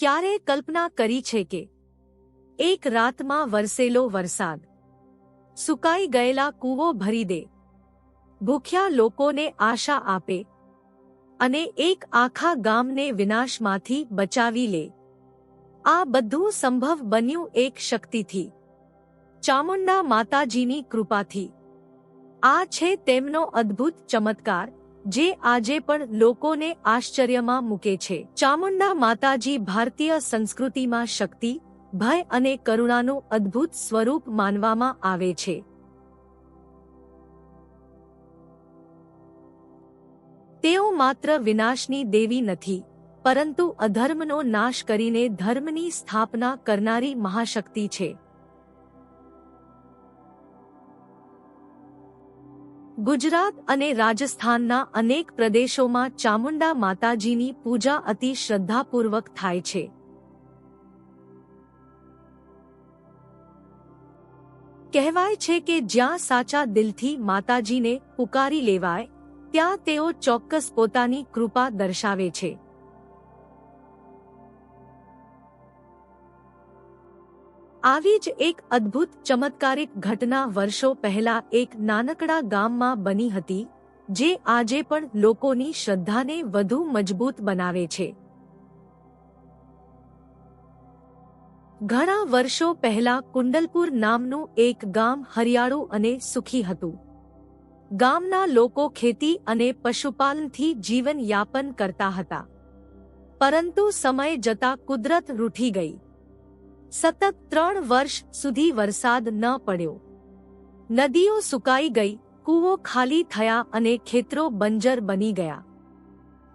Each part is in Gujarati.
ક્યારે કલ્પના કરી છે કે એક રાતમાં વરસેલો વરસાદ, સુકાઈ ગયેલા કૂવો ભરી દે, ભૂખ્યા લોકોને આશા આપે અને એક આખા ગામને વિનાશમાંથી બચાવી લે. આ બધું સંભવ બન્યું એક શક્તિથી, ચામુંડા માતાજીની કૃપાથી. આ છે તેમનો અદ્ભુત ચમત્કાર. જે આજે પણ લોકોને આશ્ચર્યમાં મૂકે છે. ચામુંડા માતાજી ભારતીય સંસ્કૃતિમાં શક્તિ, ભય અને કરુણાનું અદ્ભુત સ્વરૂપ માનવામાં આવે છે. તેઓ માત્ર વિનાશની દેવી નથી, પરંતુ અધર્મનો નાશ કરીને ધર્મની સ્થાપના કરનારી મહાશક્તિ છે. ગુજરાત અને રાજસ્થાનના અનેક પ્રદેશોમાં ચામુંડા માતાજીની પૂજા અતિ શ્રદ્ધાપૂર્વક થાય છે. કહેવાય છે કે જ્યાં સાચા દિલથી માતાજીને પુકારી લેવાય, ત્યાં તેઓ ચોક્કસ પોતાની કૃપા દર્શાવે છે. આવી જ એક અદ્ભુત ચમત્કારિક ઘટના વર્ષો પહેલા એક નાનકડા ગામમાં બની હતી, જે આજે પણ લોકોની શ્રદ્ધાને વધુ મજબૂત બનાવે છે. ઘણા વર્ષો પહેલા કુંડલપુર નામનું એક ગામ હરિયાળું અને સુખી હતું. ગામના લોકો ખેતી અને પશુપાલનથી જીવન યાપન કરતા હતા. પરંતુ સમય જતા કુદરત રૂઠી ગઈ. સતત ત્રણ વર્ષ સુધી વરસાદ ન પડ્યો. નદીઓ સુકાઈ ગઈ, કૂવો ખાલી થયા અને ખેતરો બંજર બની ગયા.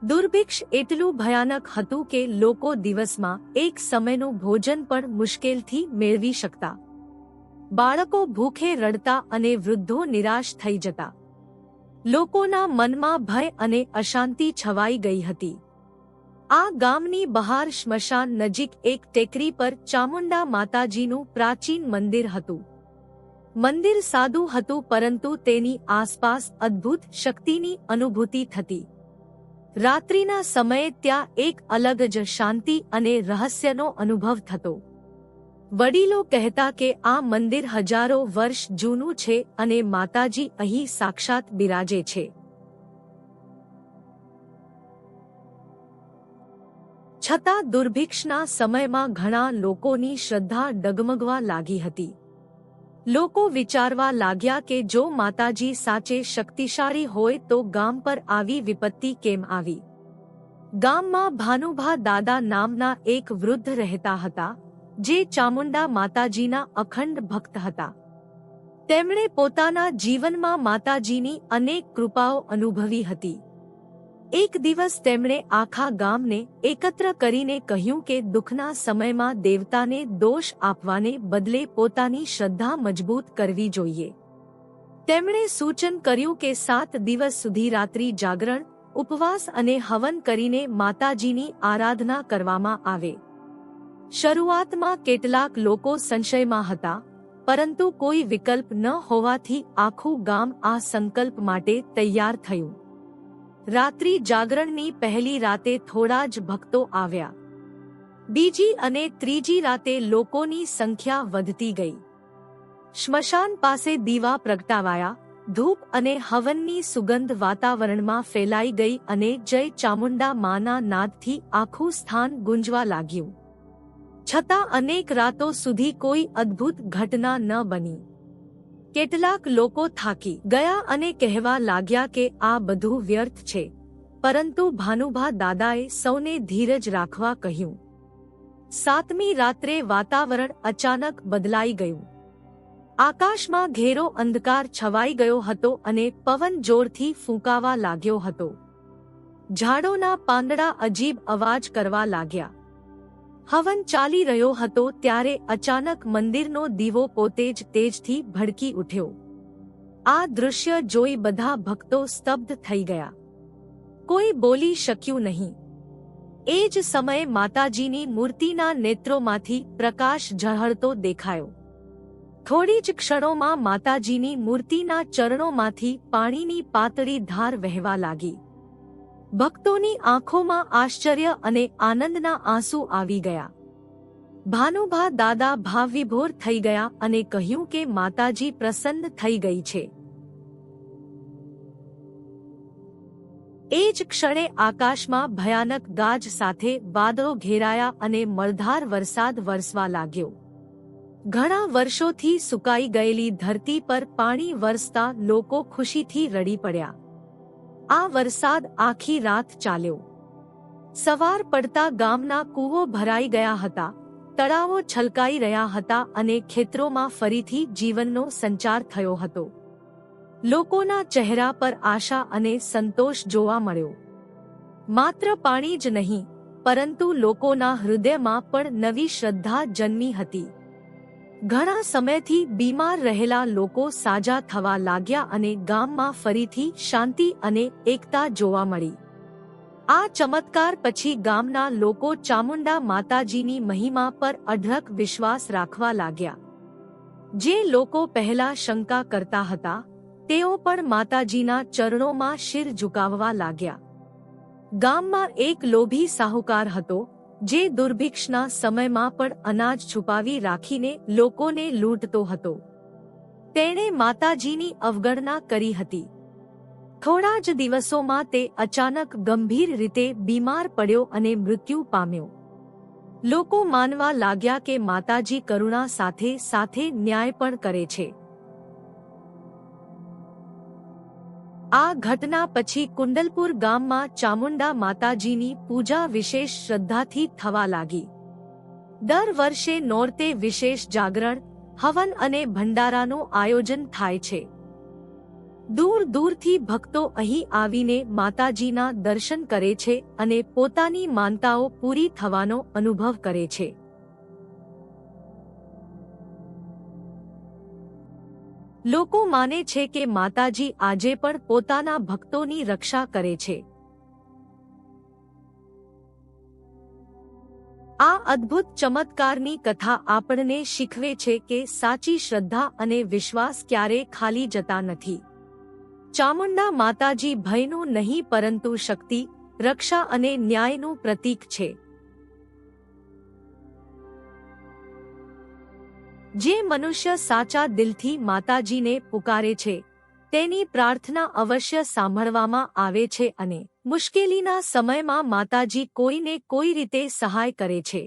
દુર્ભિક્ષ એટલું ભયાનક હતું કે લોકો દિવસમાં એક સમયનું ભોજન પણ મુશ્કેલથી મેળવી શકતા. બાળકો ભૂખે રડતા અને વૃદ્ધો નિરાશ થઈ જતા. લોકોના મનમાં ભય અને અશાંતિ છવાઈ ગઈ હતી. આ ગામની બહાર સ્મશાન નજીક એક ટેકરી પર ચામુંડા માતાજીનું પ્રાચીન મંદિર હતું. મંદિર સાદું હતું પરંતુ તેની આસપાસ અદ્ભુત શક્તિની અનુભૂતિ થતી. રાત્રિના સમયે ત્યાં એક અલગ જ શાંતિ અને રહસ્યનો અનુભવ થતો. વડીલો કહેતા કે આ મંદિર હજારો વર્ષ જૂનું છે અને માતાજી અહીં સાક્ષાત બિરાજે છે. છતાં દુર્ભિક્ષના સમયમાં ઘણા લોકોની શ્રદ્ધા ડગમગવા લાગી હતી. લોકો વિચારવા લાગ્યા કે જો માતાજી સાચે શક્તિશાળી હોય તો ગામ પર આવી વિપત્તિ કેમ આવી? ગામમાં ભાનુભા દાદા નામના એક વૃદ્ધ રહેતા હતા, જે ચામુંડા માતાજીના અખંડ ભક્ત હતા. તેમણે પોતાના જીવનમાં માતાજીની અનેક કૃપાઓ અનુભવી હતી. એક દિવસ તેમણે આખા ગામને એકત્ર કરીને કહ્યું કે દુઃખના સમયમાં દેવતાને દોષ આપવાને બદલે પોતાની શ્રદ્ધા મજબૂત કરવી જોઈએ. તેમણે સૂચન કર્યું કે સાત દિવસ સુધી રાત્રિ જાગરણ, ઉપવાસ અને હવન કરીને માતાજીની આરાધના કરવામાં આવે. શરૂઆતમાં કેટલાક લોકો સંશયમાં હતા, પરંતુ કોઈ વિકલ્પ ન હોવાથી આખું ગામ આ સંકલ્પ માટે તૈયાર થયું. રાત્રિ જાગરણની પહેલી રાતે થોડા જ ભક્તો આવ્યા. બીજી અને ત્રીજી રાતે લોકોની સંખ્યા વધતી ગઈ. સ્મશાન પાસે દીવા પ્રગટાવાયા, ધૂપ અને હવનની સુગંધ વાતાવરણમાં ફેલાઈ ગઈ અને જય ચામુંડા માના નાદથી આખું સ્થાન ગુંજવા લાગ્યું. છતાં અનેક રાતો સુધી કોઈ અદ્ભુત ઘટના ન બની. કેટલાક લોકો થાકી ગયા અને કહેવા લાગ્યા કે આ બધું વ્યર્થ છે. પરંતુ ભાનુભા દાદાએ સૌને ધીરજ રાખવા કહ્યું. સાતમી રાત્રે વાતાવરણ અચાનક બદલાઈ ગયું. આકાશમાં ઘેરો અંધકાર છવાઈ ગયો હતો અને પવન જોરથી ફૂંકાવા લાગ્યો હતો. ઝાડોના પાંદડા અજીબ અવાજ કરવા લાગ્યા. હવન ચાલી રહ્યો હતો ત્યારે અચાનક મંદિરનો દીવો પોતે જ તેજથી ભડકી ઉઠ્યો. આ દૃશ્ય જોઈ બધા ભક્તો સ્તબ્ધ થઈ ગયા. કોઈ બોલી શક્યું નહીં. એ જ સમયે માતાજીની મૂર્તિના નેત્રોમાંથી પ્રકાશ ઝહળતો દેખાયો. થોડી જ ક્ષણોમાં માતાજીની મૂર્તિના ચરણોમાંથી પાણીની પાતળી ધાર વહેવા લાગી. ભક્તોની આંખોમાં આશ્ચર્ય અને આનંદના આંસુ આવી ગયા. ભાનુભા દાદા ભાવવિભોર થઈ ગયા અને કહ્યું કે માતાજી પ્રસન્ન થઈ ગઈ છે. એ જ ક્ષણે આકાશમાં ભયાનક ગાજ સાથે વાદળો ઘેરાયા અને મળધાર વરસાદ વરસવા લાગ્યો. ઘણા વર્ષોથી સુકાઈ ગયેલી ધરતી પર પાણી વરસતા લોકો ખુશીથી રડી પડ્યા. આ વરસાદ આખી રાત ચાલ્યો. સવાર પડતા ગામના કૂવો ભરાઈ ગયા હતા, તળાવો છલકાઈ રહ્યા હતા અને ખેતરોમાં ફરીથી જીવનનો સંચાર થયો હતો. લોકોના ચહેરા પર આશા અને સંતોષ જોવા મળ્યો. માત્ર પાણી જ નહીં, પરંતુ લોકોના હૃદયમાં પણ નવી શ્રદ્ધા જન્મી હતી. ઘણા સમયથી બીમાર રહેલા લોકો સાજા થવા લાગ્યા અને ગામમાં ફરીથી શાંતિ અને એકતા જોવા મળી. આ ચમત્કાર પછી ગામના લોકો ચામુંડા માતાજીની મહિમા પર અઢળક વિશ્વાસ રાખવા લાગ્યા. જે લોકો પહેલા શંકા કરતા હતા, તેઓ પણ માતાજીના ચરણોમાં શિર ઝુકાવવા લાગ્યા. ગામમાં એક લોભી સાહુકાર હતો જે દુર્ભિક્ષના સમયમાં પણ અનાજ છુપાવી રાખીને લોકોને લૂંટતો હતો. તેણે માતાજીની અવગણના કરી હતી. થોડા જ દિવસોમાં તે અચાનક ગંભીર રીતે બીમાર પડ્યો અને મૃત્યુ પામ્યો. લોકો માનવા લાગ્યા કે માતાજી કરુણા સાથે સાથે ન્યાય પણ કરે છે. આ ઘટના પછી કુંડલપુર ગામમાં ચામુંડા માતાજીની પૂજા વિશેષ શ્રદ્ધાથી થવા લાગી. દર વર્ષે નોરતે વિશેષ જાગરણ, હવન અને ભંડારાનું આયોજન થાય છે. દૂર દૂરથી ભક્તો અહીં આવીને માતાજીના દર્શન કરે છે અને પોતાની માનતાઓ પૂરી થવાનો અનુભવ કરે છે. લોકો માને છે કે માતાજી આજે પણ પોતાના ભક્તોની રક્ષા કરે છે. આ અદ્ભુત ચમત્કારની કથા આપણને શીખવે છે કે સાચી શ્રદ્ધા અને વિશ્વાસ ક્યારે ખાલી જતા નથી. ચામુંડા માતાજી ભયનું નહીં પરંતુ શક્તિ, રક્ષા અને ન્યાયનું પ્રતીક છે. જે મનુષ્ય સાચા દિલથી માતાજીને પુકારે છે, તેની પ્રાર્થના અવશ્ય સાંભળવામાં આવે છે અને મુશ્કેલીના સમયમાં માતાજી કોઈને કોઈ રીતે સહાય કરે છે.